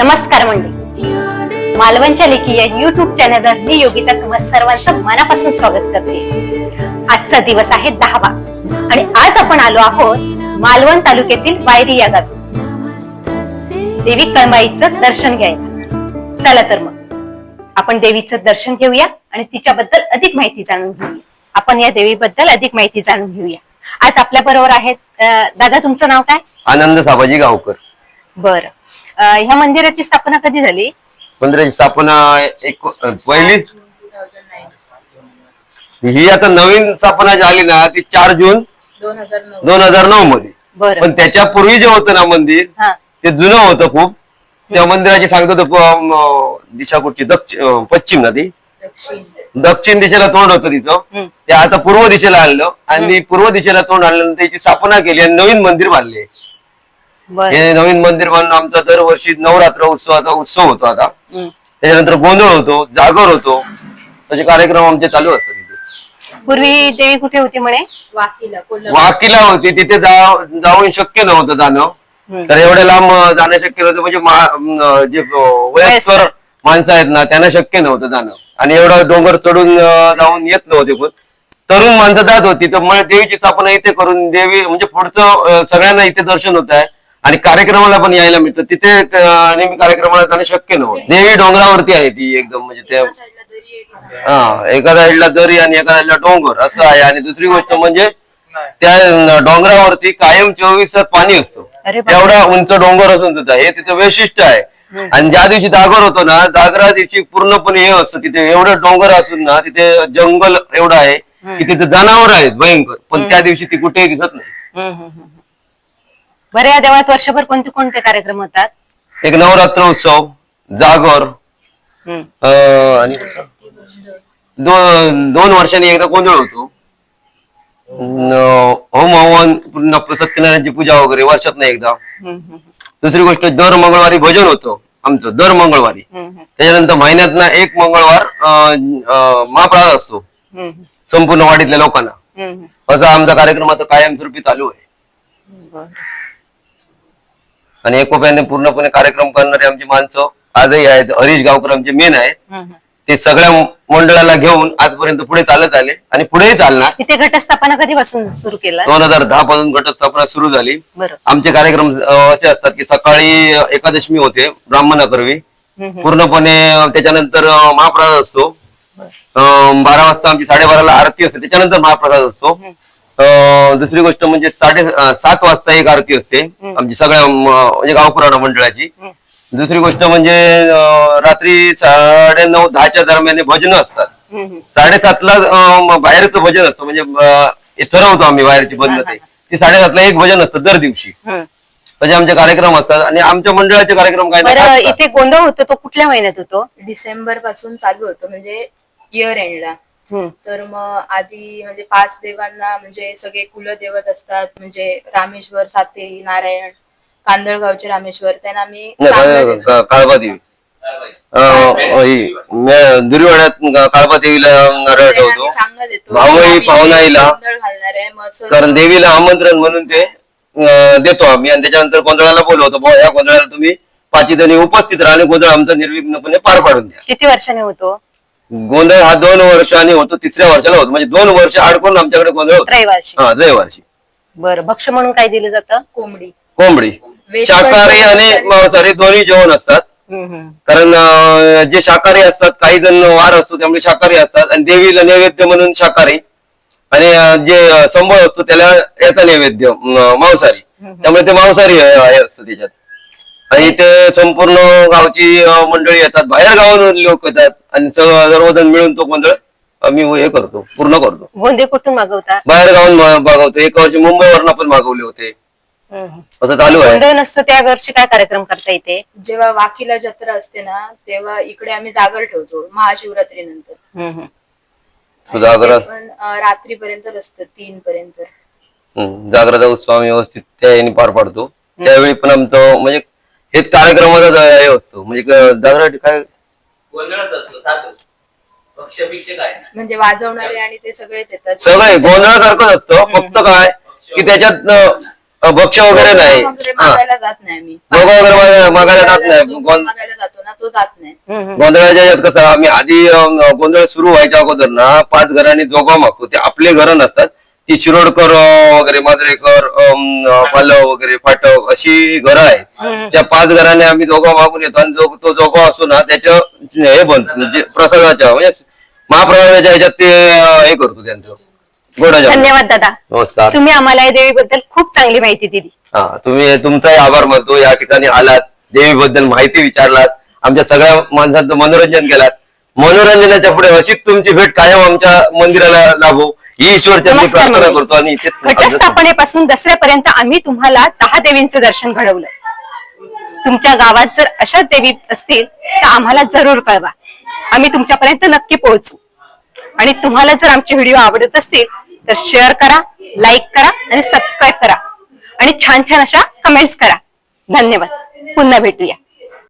नमस्कार मंडळी. मालवणच्या लेखी या युट्यूब चॅनलवर मी योगिता तुम्हा सर्वांचं मनापासून स्वागत करते. आजचा दिवस आहे दहावा आणि आज आपण आलो आहोत मालवण तालुक्यातील वायरी या गावी. देवी कळमाईचं दर्शन घ्यायला. चला तर मग. आपण देवीचं दर्शन घेऊया आणि तिच्याबद्दल अधिक माहिती जाणून घेऊया. आपण या देवीबद्दल अधिक माहिती जाणून घेऊया. आज आपल्या बरोबर आहेत दादा तुमचं नाव काय? आनंद साबाजी गावकर. बर. ह्या मंदिराची स्थापना कधी झाली? मंदिराची स्थापना एक पहिली? ही आता नवीन स्थापना जी आली ना ती चार जून दोन हजार नऊ. दोन हजार नऊ मध्ये. बर. पण त्याच्यापूर्वी जे होतं ना मंदिर हा. ते जुनं होतं खूप. त्या मंदिराची सांगतो तो प- म- दिशा कुठची दक्षिण पश्चिम ना ती दक्षिण दिशेला तोंड होतं तिचं. ते आता पूर्व दिशेला आणलं आणि पूर्व दिशेला तोंड आणल्यानंतर त्याची स्थापना केली आणि नवीन मंदिर बांधले. हे नवीन मंदिर बांधून आमचा दरवर्षी नवरात्र उत्सवाचा उत्सव होतो आता. त्याच्यानंतर गोंधळ होतो जागर होतो. तसे कार्यक्रम आमचे चालू असतात तिथे पूर्वी देवी कुठे होती म्हणे? वाकीला होती. तिथे जाऊन शक्य नव्हतं जाणं. तर एवढ्या लांब जाणं शक्य नव्हतं. म्हणजे जे वयस्कर. माणसं आहेत ना त्यांना शक्य नव्हतं जाणं. आणि एवढं डोंगर चढून जाऊन येत नव्हते पण. तरुण माणसं जात होती. तर मग देवीची स्थापना इथे करून देवी म्हणजे पुढचं सगळ्यांना इथे दर्शन होत आहे. आणि कार्यक्रमाला पण यायला मिळतं. तिथे नेहमी कार्यक्रमाला जाणं शक्य नव्हतं. देवी डोंगरावरती आहे ती एकदम म्हणजे त्या एका साईडला दरी आहे तिथं. हा एका साईडला दरी आणि एका साईडला डोंगर असं आहे. आणि दुसरी गोष्ट म्हणजे त्या डोंगरावरती कायम चोवीस तास पाणी असतो. एवढा उंच डोंगर असून सुद्धा हे तिथं वैशिष्ट्य आहे. आणि ज्या दिवशी जागर होतो ना जागरा दिवशी पूर्णपणे हे असतं. तिथे एवढं डोंगर असून ना तिथे जंगल एवढं आहे की तिथे जनावर आहेत भयंकर. पण त्या दिवशी ती कुठेही दिसत नाही. बरं या देवळात वर्षभर कोणते कोणते कार्यक्रम होतात? एक नवरात्र उत्सव जागर हम्म. अं, आणि दोन दोन वर्षांनी एकदा गोंधळ होतो. न- होम हवन पुन्हा सत्यनारायणची पूजा वगैरे वर्षात नाही एकदा. हम्म, हम्म, दुसरी गोष्ट दर मंगळवारी भजन होतं आमचं दर मंगळवारी. हम्म, हम्म, त्याच्यानंतर महिन्यात ना एक मंगळवार अं, अं, महाप्रसाद असतो. हम्म, संपूर्ण वाडीतल्या लोकांना. हम्म. असा आमचा कार्यक्रम आता कायमस्वरूपी चालू आहे. बरं. आणि एकोप्याने पूर्णपणे कार्यक्रम करणारे आमची माणसं आजही आहेत. हरीश गावकर आमचे मेन आहेत. ते सगळ्या मंडळाला घेऊन आजपर्यंत पुढे चालत आले आणि पुढेही चालणार. इथे घटस्थापना कधीपासून सुरू केलं? दोन हजार दहा पासून घटस्थापना सुरू झाली. आमचे कार्यक्रम असे असतात की सकाळी एकादशमी होते ब्राह्मण करवी हम्म, हम्म. पूर्णपणे त्याच्यानंतर महाप्रसाद असतो. बारा. वाजता आमची साडेबाराला आरती असते त्याच्यानंतर महाप्रसाद असतो. दुसरी गोष्ट म्हणजे साडे सात वाजता एक आरती असते आमची सगळ्या म्हणजे गावपुराणा मंडळाची. दुसरी गोष्ट म्हणजे रात्री साडे नऊ दहाच्या दरम्यान भजन असतात. साडेसातला बाहेरचं भजन असतं म्हणजे हे ठरवतो आम्ही बाहेरची बंद ते ती साडेसातला एक भजन असतं दर दिवशी. म्हणजे आमचे कार्यक्रम असतात आणि आमच्या मंडळाचे कार्यक्रम काय. इथे गोंधळ होतो तो कुठल्या महिन्यात होतो डिसेंबरपासून चालू होतं म्हणजे इयर एंडला. तर मग आधी म्हणजे पाच देवांना म्हणजे सगळे कुलदेवत असतात म्हणजे रामेश्वर सातेरी नारायण कांदळगावचे रामेश्वर त्यांना. का- काळबा देवी म- दुर्योधनात काळबा देवीला नारळ ठेवतो चांगलं देतो. भावई पाहुणाईला. गोंधळ घालणार आहे मग असं कारण देवीला आमंत्रण म्हणून ते अं, देतो आम्ही. आणि त्याच्यानंतर गोंधळाला बोलवतो बुवा, या गोंधळाला तुम्ही पाची जणी उपस्थित राहा आणि गोंधळ आमचा निर्विघ्नपणे पार पाडून द्या. किती वर्षाने होतो? गोंधळ हा दोन वर्षांनी होतो तिसऱ्या वर्षाला होतो. म्हणजे दोन वर्ष अडकून आमच्याकडे गोंधळ होतो. रविवारशी हा रविवारची बरं भक्ष म्हणून काय दिलं जातं? कोंबडी. कोंबडी. शाकाहारी पण आणि मांसाहारी दोन्ही जेवण असतात. हम्म. कारण अं, जे शाकाहारी असतात काही जण वार असतो त्यामुळे शाकाहारी असतात. आणि देवीला नैवेद्य म्हणून शाकाहारी. आणि अं, जे अं, संभव असतो त्याला याचा नैवेद्य अं, मांसाहारी. त्यामुळे ते मांसाहारी हे असतं त्याच्यात. आणि इथे संपूर्ण गावची अं, मंडळी येतात. बाहेर गावावरून लोक येतात. आणि सर्व- सर्वजण मिळून तो गोंधळ आम्ही हे करतो पूर्ण करतो. गोंधे कुठून मागवता? बाहेर गावून मा- मागवतो. एक वर्षी मुंबईवरनं पण मागवले होते. हम्म, हम्म. असं चालू आहे. गोंधळ नसतो त्या वर्षी काय कार्यक्रम करता येते जेव्हा वाकीला जत्रा असते ना तेव्हा इकडे आम्ही जागर ठेवतो महाशिवरात्रीनंतर. सुधागर पण अं, रात्रीपर्यंत असतं तीन पर्यंत हम्म, जागृत उत्सव आम्ही व्यवस्थित त्या याने पार पाडतो. त्यावेळी पण आमचं म्हणजे हेच कार्यक्रमाचाच हे असतो. म्हणजे क- जागृत काय गोंधळच असतो सातच पक्ष बिक्ष काय? नाही. म्हणजे वाजवणारे आणि ते सगळेच येतात. सगळे गोंधळासारखंच असतं. फक्त काय? की त्याच्यात अं, भक्ष वगैरे नाही. वगैरे हा. मागायला जात नाही आम्ही. भोग वगैरे मागा- मागायला जात नाही. जो गों- मागायला जातो ना तो जात नाही. गोंधळाच्या यात कसं आम्ही आधी अं, गोंधळ सुरू व्हायच्या अगोदर ना पाच घरांनी जोगा मागतो. ते आपले घरं नसतात. ती शिरोडकर वगैरे माजरेकर पालव वगैरे फाटव अशी घरं आहेत त्या पाच घराने आम्ही जोगा मागून येतो आणि जो तो जोगा असतो ना त्याच्या हे बनतो जे प्रसादाच्या म्हणजे महाप्रसादाच्या ह्याच्यात ते हे करतो त्यांचं. धन्यवाद दादा. नमस्कार. तुम्ही आम्हाला या देवीबद्दल खूप चांगली माहिती दिली. हा तुम्ही तुमचाही आभार मानतो. या ठिकाणी आलात देवीबद्दल माहिती विचारलात. आमच्या सगळ्या माणसांचं मनोरंजन केलात. मनोरंजनाच्या पुढे अशीच तुमची भेट कायम आमच्या मंदिराला लाभो ही ईश्वरचंदी नमस्कार प्रार्थना मंडळी. करतो आणि इथेच घटस्थापनेपासून दसऱ्यापर्यंत आम्ही तुम्हाला दहा देवींचं दर्शन घडवलं. तुमच्या गावात जर अशा देवी असतील तर आम्हाला जरूर कळवा. आम्ही तुमच्यापर्यंत नक्की पोहोचू. आणि तुम्हाला जर आमचे व्हिडिओ आवडत असतील तर शेअर करा लाईक करा आणि सबस्क्राईब करा. आणि छान छान अशा कमेंट्स करा. धन्यवाद. पुन्हा भेटूया.